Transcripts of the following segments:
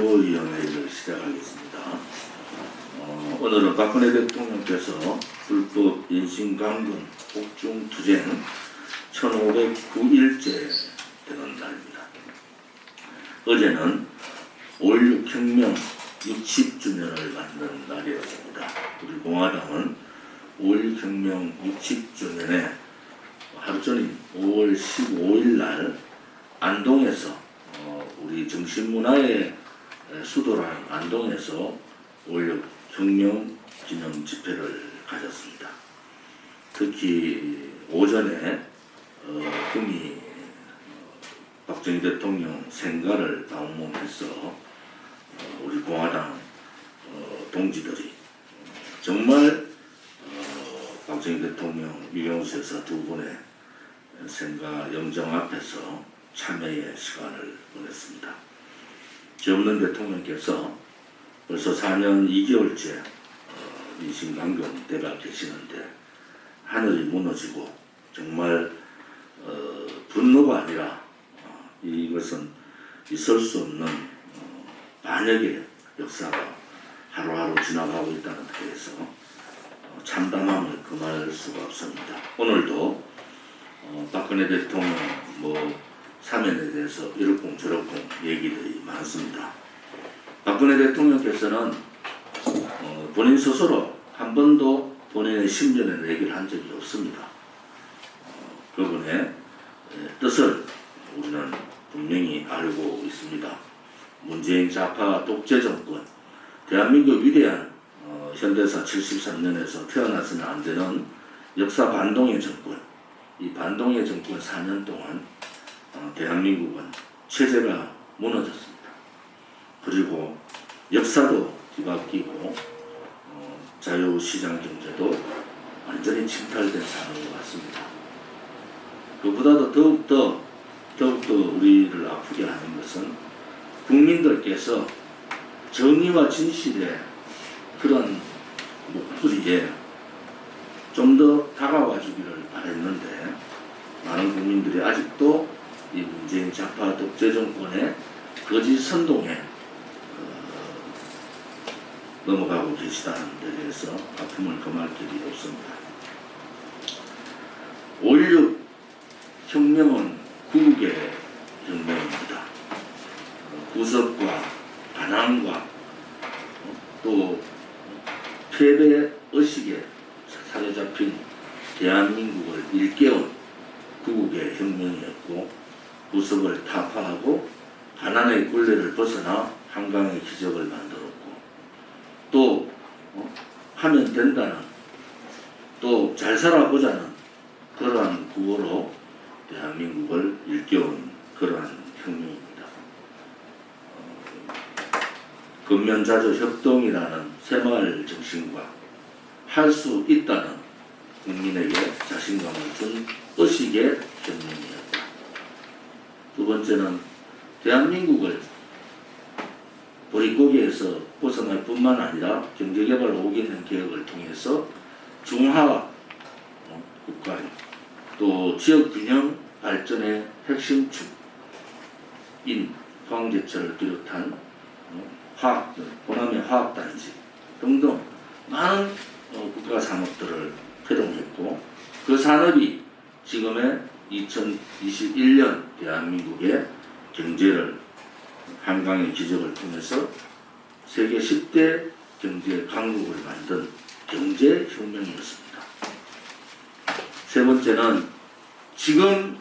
의원회의를 시작하겠습니다. 어, 오늘은 박근혜 대통령께서 불법 인신강금 폭중 투쟁 1509일째 되는 날입니다. 어제는 5.16 혁명 60주년을 맞는 날이었습니다. 우리 공화당은 5.16 혁명 60주년에 하루 전인 5월 15일 날 안동에서 어, 우리 정신문화의 수도라는 안동에서 5.16 혁명 기념 집회를 가졌습니다. 특히 오전에 어, 금이 어, 박정희 대통령 생가를 방문해서 어, 우리 공화당 어, 동지들이 정말 어, 박정희 대통령 유영수 여사 두 분의 생가 영정 앞에서 참회의 시간을 보냈습니다. 지없는 대통령께서 벌써 4년 2개월째 어, 인신강경 대가 계시는데 하늘이 무너지고 정말 어, 분노가 아니라 어, 이것은 있을 수 없는 어, 반역의 역사가 하루하루 지나가고 있다는 데에서 어, 참담함을 금할 수가 없습니다. 오늘도 어, 박근혜 대통령 뭐 사면에 대해서 이렇고 저렇고 얘기들이 많습니다. 박근혜 대통령께서는 어, 본인 스스로 한 번도 본인의 심전에 얘기를 한 적이 없습니다. 어, 그분의 에, 뜻을 우리는 분명히 알고 있습니다. 문재인 좌파 독재 정권, 대한민국 위대한 어, 현대사 73년에서 태어나서는 안 되는 역사 반동의 정권, 이 반동의 정권 4년 동안 어, 대한민국은 체제가 무너졌습니다. 그리고 역사도 뒤바뀌고 어, 자유시장 경제도 완전히 침탈된 상황인 것 같습니다. 그보다도 더욱더 더욱더 우리를 아프게 하는 것은 국민들께서 정의와 진실의 그런 목소리에 좀 더 다가와 주기를 바랬는데 많은 국민들이 아직도 이 문재인 좌파 독재 정권의 거짓 선동에 어, 넘어가고 계시다는 데 대해서 아픔을 금할 길이 없습니다. 5.16 혁명은 구국의 혁명입니다. 어, 구석과 반항과 어, 또 패배 의식에 사로잡힌 대한민국을 일깨운 구국의 혁명이었고 구석을 타파하고 가난의 굴레를 벗어나 한강의 기적을 만들었고 또 어, 하면 된다는 또 잘 살아보자는 그러한 구호로 대한민국을 일깨운 그러한 혁명입니다. 어, 근면자조 협동이라는 새마을 정신과 할 수 있다는 국민에게 자신감을 준 의식의 혁명이었다. 두 번째는 대한민국을 보릿고개에서 벗어날 뿐만 아니라 경제개발 5개년 계획을 통해서 중화와 어, 국가력 또 지역균형 발전의 핵심 축인 포항제철을 비롯한 어, 화학, 호남의 화학단지 등등 많은 어, 국가 산업들을 회동했고 그 산업이 지금의 2021년 대한민국의 경제를 한강의 기적을 통해서 세계 10대 경제 강국을 만든 경제 혁명이었습니다. 세 번째는 지금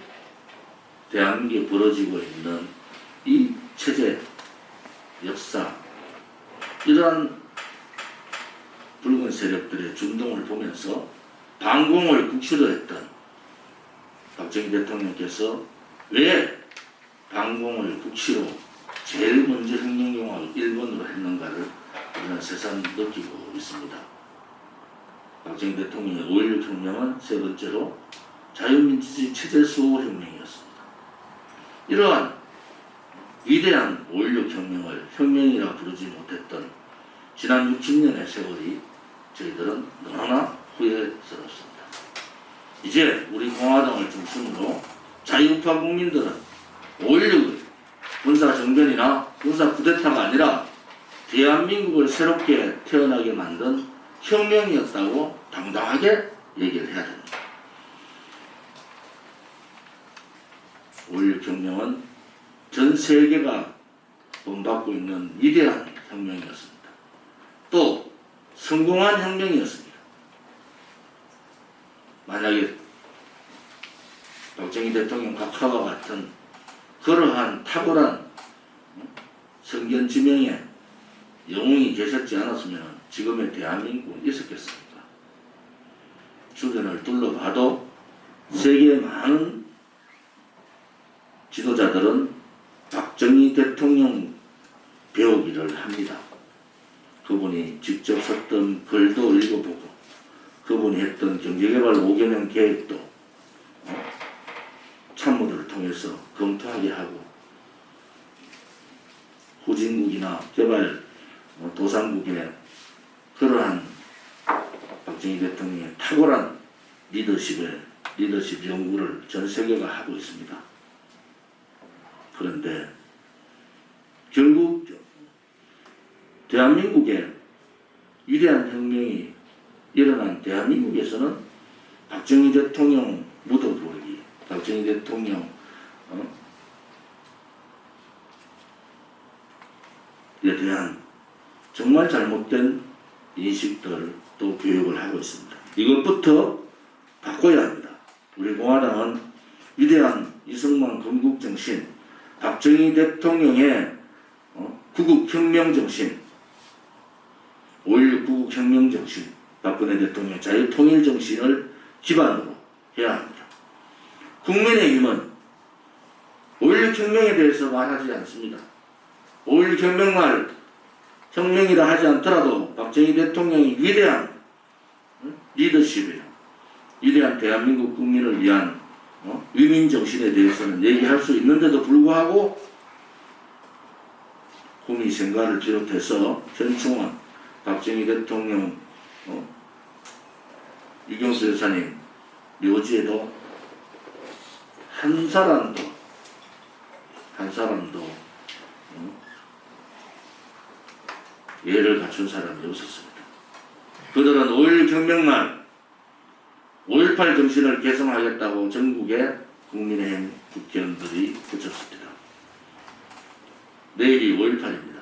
대한민국에 벌어지고 있는 이 체제, 역사, 이러한 붉은 세력들의 준동을 보면서 반공을 국시로 했던 박정희 대통령께서 왜 반공을 국시로 제일 먼저 혁명용화 일본으로 했는가를 우리는 새삼 느끼고 있습니다. 박정희 대통령의 5.16 혁명은 세 번째로 자유민주주의 체제 수호 혁명이었습니다. 이러한 위대한 5.16 혁명을 혁명이라 부르지 못했던 지난 60년의 세월이 저희들은 너무나 후회스럽습니다. 이제 우리 공화당을 중심으로 자유파 국민들은 5.16을 군사 정변이나 군사 쿠데타가 아니라 대한민국을 새롭게 태어나게 만든 혁명이었다고 당당하게 얘기를 해야 됩니다. 5.16 혁명은 전 세계가 본받고 있는 위대한 혁명이었습니다. 또 성공한 혁명이었습니다. 만약에 박정희 대통령 각하와 같은 그러한 탁월한 성견 지명에 영웅이 계셨지 않았으면 지금의 대한민국은 있었겠습니까? 주변을 둘러봐도 세계의 많은 지도자들은 박정희 대통령 배우기를 합니다. 그분이 직접 썼던 글도 읽어보고 그분이 했던 경제개발 5개년 계획도 참모들을 통해서 검토하게 하고 후진국이나 개발 어, 도상국의 그러한 박정희 대통령의 탁월한 리더십의 리더십 연구를 전 세계가 하고 있습니다. 그런데 결국 대한민국의 위대한 혁명이 일어난 대한민국에서는 박정희 대통령 묻어버리기, 박정희 대통령 어? 대한 정말 잘못된 인식들 또 교육을 하고 있습니다. 이것부터 바꿔야 합니다. 우리 공화당은 위대한 이승만 건국 정신, 박정희 대통령의 어, 구국혁명 정신, 5.16 구국혁명 정신, 박근혜 대통령의 자유통일 정신을 기반으로 해야 합니다. 국민의힘은 5.16 혁명에 대해서 말하지 않습니다. 5.16 혁명말 혁명이라 하지 않더라도 박정희 대통령이 위대한 어? 리더십에 위대한 대한민국 국민을 위한 어? 위민 정신에 대해서는 얘기할 수 있는데도 불구하고 국민 생가를 비롯해서 현충원 박정희 대통령 어? 유경수 여사님 묘지에도 한 사람도 한 사람도 어? 예를 갖춘 사람이 없었습니다. 그들은 5.16 혁명만 5.18 정신을 개성하겠다고 전국의 국민의힘 국회의원들이 붙였습니다. 내일이 5.18입니다.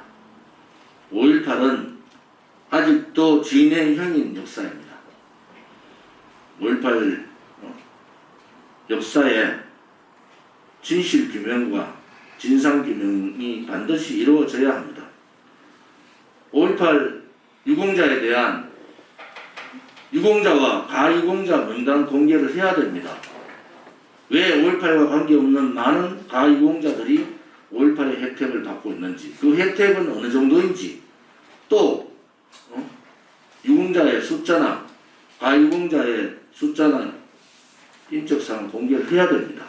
5.18은 아직도 진행형인 역사입니다. 5.18 어, 역사에 진실 규명과 진상 규명이 반드시 이루어져야 합니다. 5.18 유공자에 대한 유공자와 가유공자 명단 공개를 해야 됩니다. 왜 5.18과 관계없는 많은 가유공자들이 5.18의 혜택을 받고 있는지, 그 혜택은 어느 정도인지, 또 어? 유공자의 숫자나 가유공자의 숫자나 인적사항 공개를 해야 됩니다.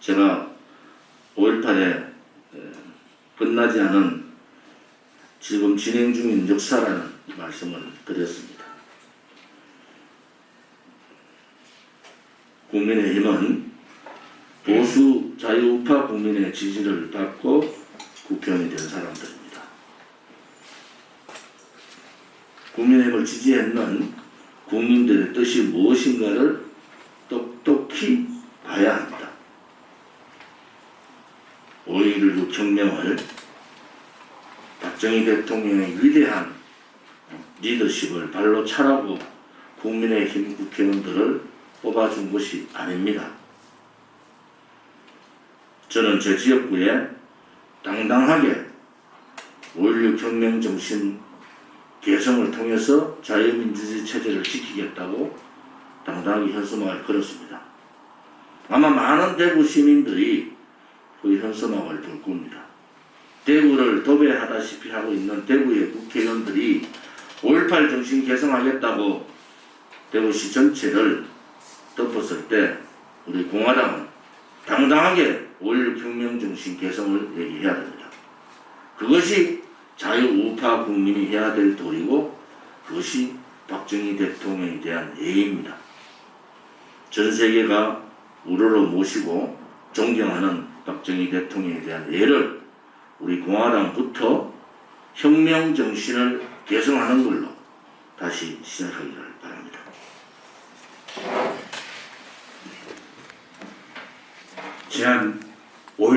제가 5.18에 끝나지 않은 지금 진행 중인 역사라는 말씀을 드렸습니다. 국민의힘은 보수 자유우파 국민의 지지를 받고 국회의원이 된 사람들입니다. 국민의힘을 지지했는 국민들의 뜻이 무엇인가를 똑똑히 봐야 합니다. 5.16 혁명을 박정희 대통령의 위대한 리더십을 발로 차라고 국민의힘 국회의원들을 뽑아준 것이 아닙니다. 저는 제 지역구에 당당하게 5.16 혁명 정신 개성을 통해서 자유민주주의 체제를 지키겠다고 당당하게 현수막을 걸었습니다. 아마 많은 대구 시민들이 그 현수막을 볼 겁니다. 대구를 도배하다시피 하고 있는 대구의 국회의원들이 5.18 정신 개성하겠다고 대구시 전체를 덮었을 때 우리 공화당은 당당하게 5.16 혁명 정신 개성을 얘기해야 됩니다. 그것이 자유우파 국민이 해야 될 도리고 그것이 박정희 대통령에 대한 예의입니다. 전 세계가 우러러 모시고 존경하는 박정희 대통령에 대한 예를 우리 공화당부터 혁명 정신을 개성하는 걸로 다시 시작하기를 바랍니다. 지난 5일